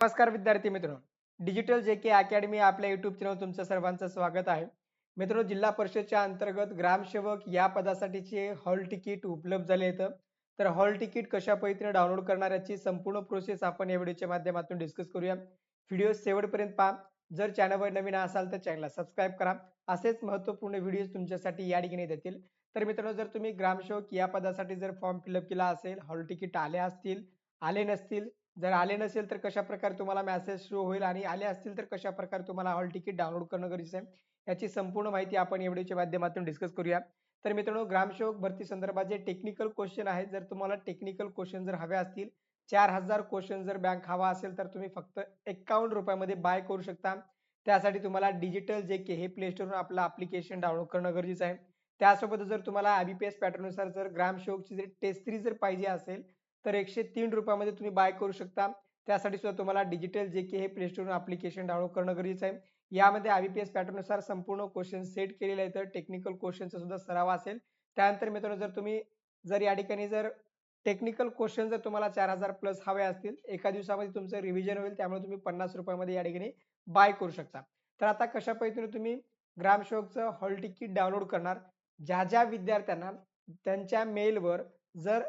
नमस्कार विद्यार्थी मित्रांनो. डिजिटल जे के अकॅडमी आपल्या युट्यूब चॅनल तुमचं सर्वांचं स्वागत आहे. मित्रांनो जिल्हा परिषदच्या अंतर्गत ग्रामसेवक या पदासाठीचे हॉल तिकीट उपलब्ध झाले आहेत. तर हॉल तिकीट कशा पद्धतीने डाउनलोड करणार याची संपूर्ण प्रोसेस आपण या व्हिडिओच्या माध्यमातून डिस्कस करूया. व्हिडिओ शेवटपर्यंत पहा. जर चॅनलवर नवीन असाल तर चॅनलला सबस्क्राईब करा. असेच महत्त्वपूर्ण व्हिडिओ तुमच्यासाठी या ठिकाणी देतील. तर मित्रांनो जर तुम्ही ग्रामसेवक या पदासाठी जर फॉर्म फिलअप केला असेल हॉल तिकीट आले असतील आले नसतील जर आले नसेल तर कशा प्रकारे तुम्हाला मेसेज शो होईल आणि आले असतील तर कशा प्रकारे तुम्हाला हॉल तिकीट डाउनलोड करणं गरजेचं आहे याची संपूर्ण माहिती आपण या व्हिडिओच्या माध्यमातून डिस्कस करूया तर मित्रांनो ग्रामसेवक भरती संदर्भात जे टेक्निकल क्वेश्चन आहेत जर तुम्हाला टेक्निकल क्वेश्चन जर हवे असतील चार हजार क्वेश्चन जर बँक हवा असेल तर तुम्ही फक्त एकावन्न रुपयामध्ये बाय करू शकता. त्यासाठी तुम्हाला डिजिटल जे के हे प्ले स्टोरवरून आपलं अप्लिकेशन डाउनलोड करणं गरजेचं आहे. त्यासोबत जर तुम्हाला आय बी पी एस पॅटर्ननुसार जर ग्रामसेवकची जर टेस्ट थ्री जर पाहिजे असेल तर एकशे तीन रुपयामध्ये तुम्ही बाय करू शकता. त्यासाठी सुद्धा तुम्हाला डिजिटल जे के हे प्ले स्टोरवरून अप्लिकेशन डाउनलोड करणं गरजेचं आहे. यामध्ये आयबीपीएस पॅटर्ननुसार संपूर्ण क्वेश्चन सेट केलेले आहेत. टेक्निकल क्वेश्चनचा सुद्धा सराव असेल. त्यानंतर मित्रांनो जर तुम्ही जर या ठिकाणी जर टेक्निकल क्वेश्चन जर तुम्हाला चार हजार प्लस हवे असतील एका दिवसामध्ये तुमचं रिव्हिजन होईल. त्यामुळे तुम्ही पन्नास रुपयामध्ये या ठिकाणी बाय करू शकता. तर आता कशा पद्धतीने तुम्ही ग्रामसेवकचं हॉल तिकीट डाउनलोड करणार? ज्या ज्या विद्यार्थ्यांना त्यांच्या मेलवर जर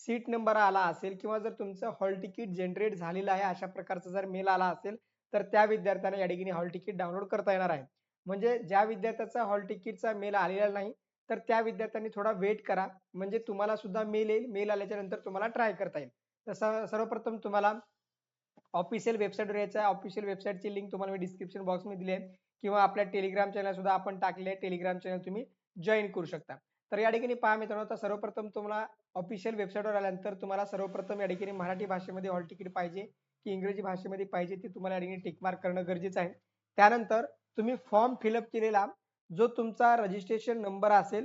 सीट नंबर आला असेल किंवा जर तुमचं हॉल तिकीट जनरेट झालेलं आहे अशा प्रकारचा जर मेल आला असेल तर त्या विद्यार्थ्यांना या ठिकाणी हॉल तिकीट डाउनलोड करता येणार आहे. म्हणजे ज्या विद्यार्थ्याचा हॉल तिकीटचा मेल आलेला नाही तर त्या विद्यार्थ्यांनी थोडा वेट करा. म्हणजे तुम्हाला सुद्धा मेल येईल मेल आल्याच्यानंतर तुम्हाला ट्राय करता येईल. तर सर्वप्रथम तुम्हाला ऑफिशियल वेबसाईटवर यायचं आहे. ऑफिशियल वेबसाईटची लिंक तुम्हाला मी डिस्क्रिप्शन बॉक्समध्ये दिली आहे. किंवा आपल्या टेलिग्राम चॅनल सुद्धा आपण टाकले आहे टेलिग्राम चॅनल तुम्ही जॉईन करू शकता. तर या ठिकाणी पहा मित्रांनो आता सर्वप्रथम तुम्हाला ऑफिशियल वेबसाईटवर आल्यानंतर तुम्हाला सर्वप्रथम या ठिकाणी मराठी भाषेमध्ये हॉल तिकीट पाहिजे की इंग्रजी भाषेमध्ये पाहिजे ते तुम्हाला या ठिकाणी टिकमार्क करणं गरजेचं आहे. त्यानंतर तुम्ही फॉर्म फिलअप केलेला जो तुमचा रजिस्ट्रेशन नंबर असेल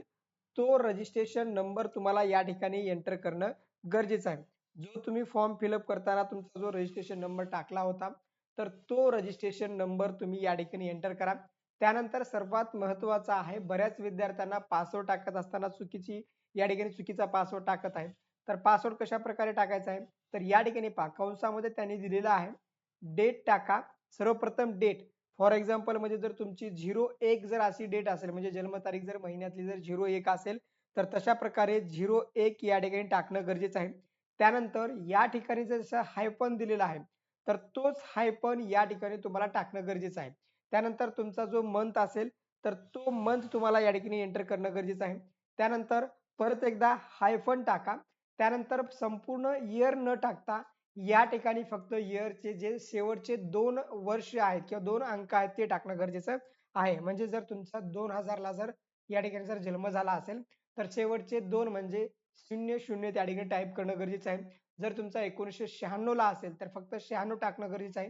तो रजिस्ट्रेशन नंबर तुम्हाला या ठिकाणी एंटर करणं गरजेचं आहे. जो तुम्ही फॉर्म फिलअप करताना तुमचा जो रजिस्ट्रेशन नंबर टाकला होता तर तो रजिस्ट्रेशन नंबर तुम्ही या ठिकाणी एंटर करा. त्यानंतर सर्वात महत्त्वाचा आहे बऱ्याच विद्यार्थ्यांना पासवर्ड टाकत असताना चुकीची या ठिकाणी चुकीचा पासवर्ड टाकत आहे तर पासवर्ड कशा प्रकारे टाकायचा आहे? तर या ठिकाणी पहा कंसामध्ये त्यांनी दिलेला आहे डेट टाका. सर्वप्रथम डेट फॉर एक्झाम्पल म्हणजे जर तुमची झिरो एक जर अशी डेट असेल म्हणजे जन्मतारीख जर महिन्यातली जर झिरो एक असेल तर तशा प्रकारे झिरो एक या ठिकाणी टाकणं गरजेचं आहे. त्यानंतर या ठिकाणी जर हायपन दिलेला आहे तर तोच हायपन या ठिकाणी तुम्हाला टाकणं गरजेचं आहे. त्यानंतर तुमचा जो मंथ असेल तर तो मंथ तुम्हाला या ठिकाणी एंटर करणं गरजेचं आहे. त्यानंतर परत एकदा हायफन टाका. त्यानंतर संपूर्ण इयर न टाकता या ठिकाणी फक्त इयरचे जे शेवटचे दोन वर्ष आहेत किंवा दोन अंक आहेत ते टाकणं गरजेचं आहे. म्हणजे जर तुमचा दोन हजारला जर या ठिकाणी जर जन्म झाला असेल तर शेवटचे दोन म्हणजे शून्य शून्य त्या ठिकाणी टाईप करणं गरजेचं आहे. जर तुमचा एकोणीसशे शहाण्णव ला असेल तर फक्त शहाण्णव टाकणं गरजेचं आहे.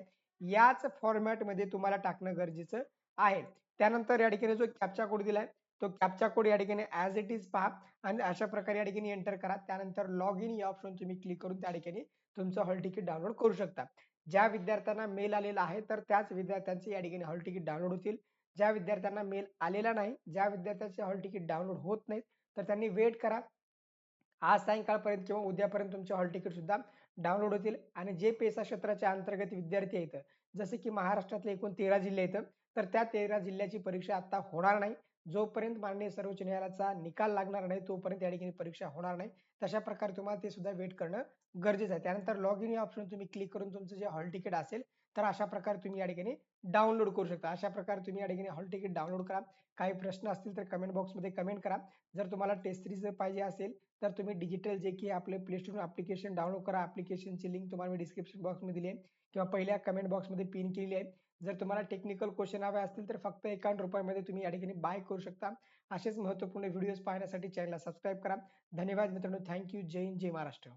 याच फॉर्मॅटमध्ये तुम्हाला टाकणं गरजेचं आहे. त्यानंतर या ठिकाणी जो कॅप्चा कोड दिलाय तो कॅप्चा कोड या ठिकाणी ॲज इट इज पहा आणि अशा प्रकारे या ठिकाणी एंटर करा. त्यानंतर लॉग इन या ऑप्शन तुम्ही क्लिक करून त्या ठिकाणी तुमचं हॉल तिकीट डाउनलोड करू शकता. ज्या विद्यार्थ्यांना मेल आलेला आहे तर त्याच विद्यार्थ्यांचे या ठिकाणी हॉल तिकीट डाउनलोड होतील. ज्या विद्यार्थ्यांना मेल आलेला नाही ज्या विद्यार्थ्यांचे हॉल तिकीट डाउनलोड होत नाहीत तर त्यांनी वेट करा. आज सायंकाळपर्यंत किंवा उद्यापर्यंत तुमचे हॉल तिकीट सुद्धा डाउनलोड होतील. आणि जे पेसा क्षेत्राच्या अंतर्गत विद्यार्थी आहेत जसे की महाराष्ट्रातले एकूण तेरा जिल्हे आहेत तर त्या तेरा जिल्ह्याची परीक्षा आता होणार नाही. जोपर्यंत माननीय सर्वोच्च न्यायालयाचा निकाल लागणार नाही तोपर्यंत या ठिकाणी परीक्षा होणार नाही. तशा प्रकारे तुम्हाला ते सुद्धा वेट करणं गरजेचं आहे. त्यानंतर लॉग इन या ऑप्शन तुम्ही क्लिक करून तुमचं जे हॉल तिकीट असेल तर अशा प्रकारे तुम्ही या ठिकाणी डाउनलोड करू शकता. अशा प्रकारे तुम्ही या ठिकाणी हॉल तिकीट डाउनलोड करा. काही प्रश्न असतील तर कमेंट बॉक्समध्ये कमेंट करा. जर तुम्हाला टेस्ट सिरीज पाहिजे असेल तर तुम्ही डिजिटल जे की आपले प्ले स्टोर ऍप्लिकेशन डाउनलोड करा. अप्लिकेशनची लिंक तुम्हाला मी डिस्क्रिप्शन बॉक्समध्ये दिली आहे. किंवा पहिल्या कमेंट बॉक्समध्ये पिन केली आहे. जर तुम्हाला टेक्निकल क्वेश्चन हवे असतील तर फक्त एकावन्न रुपयामध्ये तुम्ही या ठिकाणी बाय करू शकता. असेच महत्त्वपूर्ण व्हिडिओज पाहण्यासाठी चॅनलला सबस्क्राईब करा. धन्यवाद मित्रांनो. थँक्यू जय हिंद जय महाराष्ट्र.